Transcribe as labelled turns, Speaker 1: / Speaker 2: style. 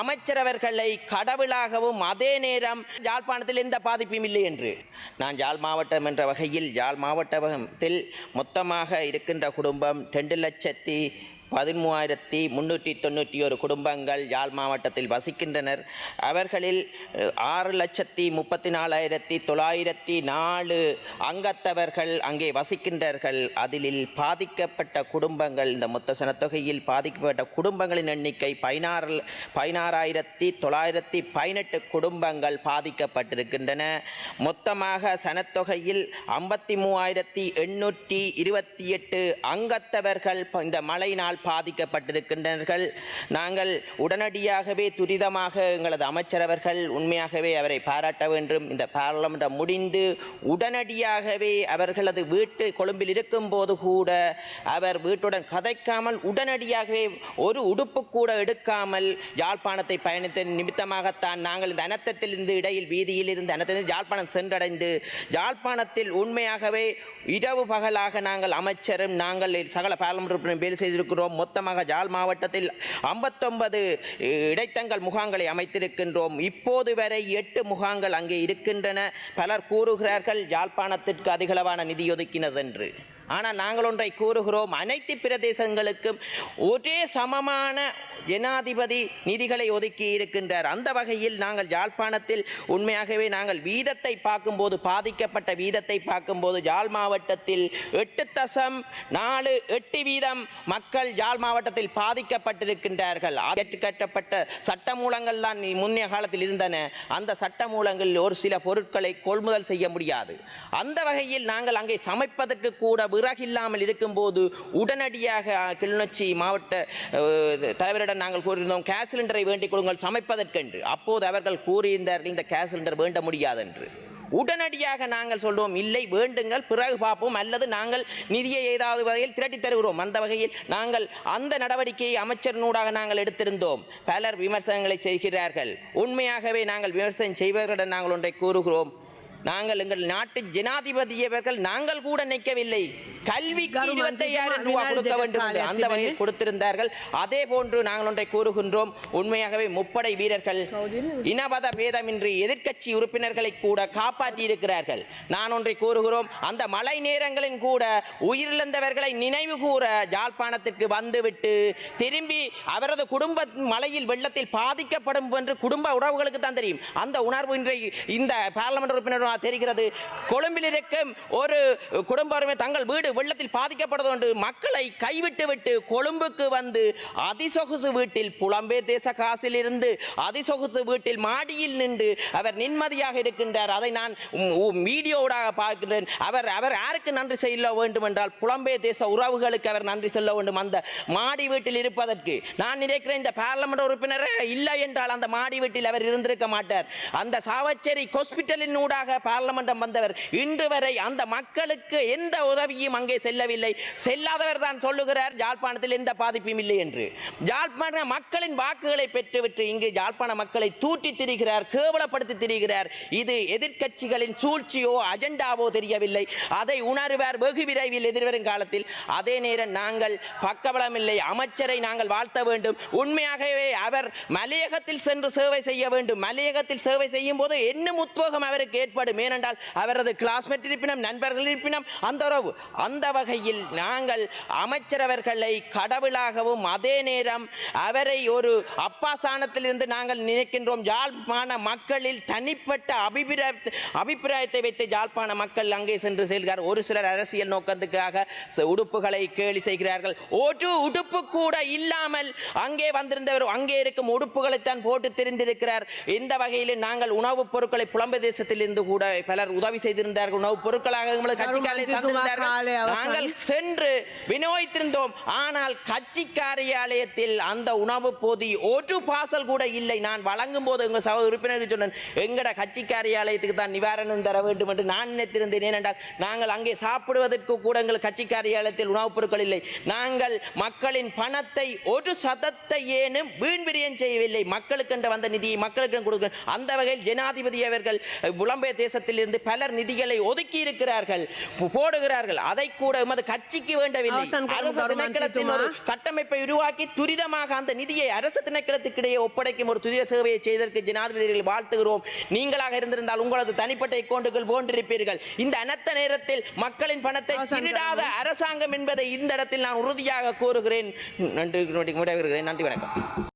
Speaker 1: அமைச்சரவர்களை கடவுளாகவும் அதே நேரம் யாழ்ப்பாணத்தில் எந்த பாதிப்பும் இல்லை என்று. நான் யாழ் மாவட்டம் என்ற வகையில் யாழ் மாவட்டத்தில் மொத்தமாக இருக்கின்ற குடும்பம் ரெண்டு லட்சத்தி பதிமூவாயிரத்தி முந்நூற்றி தொண்ணூற்றி ஒரு குடும்பங்கள் யாழ் மாவட்டத்தில் வசிக்கின்றனர். அவர்களில் ஆறு லட்சத்தி முப்பத்தி நாலாயிரத்தி தொள்ளாயிரத்தி நாலு அங்கத்தவர்கள் அங்கே வசிக்கின்றார்கள். அதில் பாதிக்கப்பட்ட குடும்பங்கள் இந்த மொத்த சனத்தொகையில் பாதிக்கப்பட்ட குடும்பங்களின் எண்ணிக்கை பதினாறு பதினாறாயிரத்தி தொள்ளாயிரத்தி பதினெட்டு குடும்பங்கள் பாதிக்கப்பட்டிருக்கின்றன. மொத்தமாக சனத்தொகையில் ஐம்பத்தி மூவாயிரத்தி எண்ணூற்றி இருபத்தி எட்டு அங்கத்தவர்கள் இந்த மழையினால் பாதிக்கப்பட்டிருக்கின்றனர்கள். நாங்கள் உடனடியாகவே துரிதமாக எங்களது அமைச்சரவர்கள் உண்மையாகவே அவரை பாராட்ட வேண்டும். இந்த பாராளுமன்றம் முடிந்து உடனடியாகவே அவர்களது வீட்டு கொழும்பில் இருக்கும்போது கூட அவர் வீட்டுடன் கதைக்காமல் உடனடியாகவே ஒரு உடுப்பு கூட எடுக்காமல் யாழ்ப்பாணத்தை பயணித்த நிமித்தமாகத்தான் நாங்கள் இந்த அனத்தத்திலிருந்து இடையில் வீதியில் இருந்து அனத்திலிருந்து யாழ்ப்பாணம் சென்றடைந்து யாழ்ப்பாணத்தில் உண்மையாகவே இரவு பகலாக நாங்கள் அமைச்சரும் நாங்கள் சகல பாராளுமன்ற வேலை செய்திருக்கிறோம். மொத்தமாக ஜாழ் மாவட்டத்தில் ஐம்பத்தொன்பது இடைத்தங்கள் முகாங்களை அமைத்திருக்கின்றோம். இப்போது வரை எட்டு முகாங்கள் அங்கே இருக்கின்றன. பலர் கூறுகிறார்கள் யாழ்ப்பாணத்திற்கு அதிகளவான நிதி ஒதுக்கினது என்று ஆனால் நாங்கள் ஒன்றை கூறுகிறோம். அனைத்து பிரதேசங்களுக்கும் ஒரே சமமான ஜனாதிபதி நிதிகளை ஒதுக்கி இருக்கின்றார். அந்த வகையில் நாங்கள் யாழ்ப்பாணத்தில் உண்மையாகவே நாங்கள் வீதத்தை பார்க்கும்போது பாதிக்கப்பட்ட வீதத்தை பார்க்கும்போது யாழ் மாவட்டத்தில் எட்டு தசம் நாலு எட்டு வீதம் மக்கள் யாழ் மாவட்டத்தில் பாதிக்கப்பட்டிருக்கின்றார்கள். ஏற்று கட்டப்பட்ட சட்டமூலங்கள் தான் முன்னைய காலத்தில் இருந்தன. அந்த சட்டமூலங்களில் ஒரு சில பொருட்களை கொள்முதல் செய்ய முடியாது. அந்த வகையில் நாங்கள் அங்கே சமைப்பதற்கு கூட விறகில்லாமல் இருக்கும்போது உடனடியாக கிளிநொச்சி மாவட்ட தலைவரிடம் நாங்கள் கூறியிருந்தோம் கேஸ் சிலிண்டரை வேண்டிக் கொடுங்கள் சமைப்பதற்கென்று. அப்போது அவர்கள் கூறியிருந்தார்கள் இந்த கேஸ் சிலிண்டர் வேண்ட முடியாதென்று. உடனடியாக நாங்கள் சொல்வோம் இல்லை வேண்டுங்கள் பிறகு பார்ப்போம். அல்லது நாங்கள் நிதியை ஏதாவது வகையில் திரட்டி தருகிறோம். அந்த வகையில் நாங்கள் அந்த நடவடிக்கையை அமைச்சரினூடாக நாங்கள் எடுத்திருந்தோம். பலர் விமர்சனங்களை செய்கிறார்கள். உண்மையாகவே நாங்கள் விமர்சனம் செய்வர்களிடம் நாங்கள் ஒன்றை கூறுகிறோம். நாங்கள் எங்கள் நாட்டு ஜனாதிபதியவர்கள் நாங்கள் கூட நிற்கவில்லை. கல்விக்கு
Speaker 2: கரும
Speaker 1: இருபத்தையாயிரம் ரூபாய் கொடுக்க வேண்டும் என்று அந்த வகையில் கொடுத்திருந்தார்கள். அதே போன்று நாங்கள் ஒன்றை கூறுகின்றோம். உண்மையாகவே முப்படை வீரர்கள் இனபத பேதமின்றி எதிர்க்கட்சி உறுப்பினர்களை கூட காப்பாற்றி இருக்கிறார்கள். நான் ஒன்றை கூறுகிறோம். அந்த மழை நேரங்களின் கூட உயிரிழந்தவர்களை நினைவு கூற யாழ்ப்பாணத்திற்கு வந்துவிட்டு திரும்பி அவரது குடும்ப மழையில் வெள்ளத்தில் பாதிக்கப்படும் என்று குடும்ப உறவுகளுக்கு தான் தெரியும். அந்த உணர்வு இன்றைக்கு இந்த பார்லமெண்ட் உறுப்பினர் தெரிகிறது. கொழும்பில் இருக்கும் ஒரு குடும்பமே தங்கள் வீடு வெள்ளத்தில் பாதிக்கப்படுவது என்று மக்களை கைவிட்டு விட்டு கொழும்புக்கு வந்து அதிசொகுசு வீட்டில் புலம்பெயர் தேச காசில் இருந்து அதிசொகுசு வீட்டில் மாடியில் நின்று அவர் நிம்மதியாக இருக்கின்றார். அதை நான் உம், பார்க்கின்றேன். பார்க்கிறேன் அவர் அவர் யாருக்கு நன்றி செய்ய வேண்டும் என்றால் புலம்பெயர் தேச உறவுகளுக்கு அவர் நன்றி செல்ல வேண்டும். அந்த மாடி வீட்டில் இருப்பதற்கு நான் நினைக்கிறேன் இந்த பார்லமெண்ட் உறுப்பினர் இல்லை என்றால் அந்த மாடி வீட்டில் அவர் இருந்திருக்க மாட்டார். அந்த சாவச்சேரி ஹாஸ்பிட்டலின் ஊடாக பார்லமெண்டம் வந்தவர். இன்று வரை அந்த மக்களுக்கு எந்த உதவியும் அங்கே செல்லவில்லை. செல்லாதவர் தான் சொல்லுகிறார் ஜாழ்ப்பாணத்தில் எந்த பாதிப்பும் இல்லை என்று. ஜாழ்ப்பாண மக்களின் வாக்குகளை பெற்றுவிட்டு இங்கு ஜாழ்ப்பாண மக்களை தூட்டி திரிகிறார் கேவலப்படுத்தி திரிகிறார். இது எதிர்கட்சிகளின் சூழ்ச்சியோ அஜெண்டாவோ தெரியவில்லை. அதை உணர்வார் வெகு விரைவில் எதிர்வரும் காலத்தில். அதே நேரம் நாங்கள் பக்கபலமில்லை அமைச்சரை நாங்கள் வாழ்த்த வேண்டும். உண்மையாகவே அவர் மலையகத்தில் சென்று சேவை செய்ய வேண்டும். மலையகத்தில் சேவை செய்யும் போது என்ன உத்வேகம் அவருக்கு ஏற்படும் ஏனென்றால் அவரது கிளாஸ்மேட் இருப்பினம் நண்பர்கள் இருப்பினும் அந்த உறவு. அந்த வகையில் நாங்கள் அமைச்சரவர்களை கடவுளாகவும் அதே நேரம் அவரை ஒரு அப்பாசானத்திலிருந்து நாங்கள் நினைக்கின்றோம். யாழ்ப்பாண மக்களில் தனிப்பட்ட அபிப்பிராய அபிப்பிராயத்தை வைத்து யாழ்ப்பாண மக்கள் அங்கே சென்று செல்கிறார் ஒரு சிலர் அரசியல் நோக்கத்துக்காக உடுப்புகளை கேலி செய்கிறார்கள். ஒரு உடுப்பு கூட இல்லாமல் அங்கே வந்திருந்தவர் அங்கே இருக்கும் உடுப்புகளைத்தான் போட்டு தெரிந்திருக்கிறார். இந்த வகையில் நாங்கள் உணவுப் பொருட்களை புலம்பு தேசத்திலிருந்து கூட பலர் உதவி செய்திருந்தார்கள் உணவுப் பொருட்களாக எங்களுக்கு கட்சிக்காரர்கள் தந்திருந்தார்கள். நாங்கள் சென்று வினோய்த்திருந்தோம் ஆனால் கட்சி காரியாலயத்தில் அந்த உணவு பொதி ஒரு பாசல் கூட இல்லை. நான் வழங்கும் போது எங்க சக உறுப்பினர் சொன்னேன் எங்கட கட்சி காரியாலயத்துக்கு தான் நிவாரணம் தர வேண்டும் என்று நான் நினைத்திருந்தேன். ஏனென்றால் நாங்கள் அங்கே சாப்பிடுவதற்கு கூட எங்கள் கட்சி காரியாலயத்தில் உணவுப் பொருட்கள் இல்லை. நாங்கள் மக்களின் பணத்தை ஒரு சதத்தை ஏனும் வீண் விரயம் செய்யவில்லை. மக்களுக்கென்று வந்த நிதியை மக்களுக்கு கொடுக்க அந்த வகையில் ஜனாதிபதி அவர்கள் புலம்பெயர் தேச பிரதேசத்திலிருந்து பலர் நிதிகளை ஒதுக்கி இருக்கிறார்கள் போடுகிறார்கள். அதை கூட எமது கட்சிக்கு வேண்டவில்லை. அரசு திணைக்களத்தின் ஒரு? கட்டமைப்பை உருவாக்கி துரிதமாக அந்த நிதியை அரசு திணைக்களத்துக்கிடையே ஒப்படைக்கும் ஒரு துரித சேவையை செய்ததற்கு ஜனாதிபதிகள் வாழ்த்துகிறோம். நீங்களாக இருந்திருந்தால் உங்களது தனிப்பட்ட அக்கௌண்டுகள் போன்றிருப்பீர்கள். இந்த அனர்த்த நேரத்தில் மக்களின் பணத்தை திருடாத அரசாங்கம் என்பதை இந்த இடத்தில் நான் உறுதியாக கூறுகிறேன். நன்றி நன்றி வணக்கம்.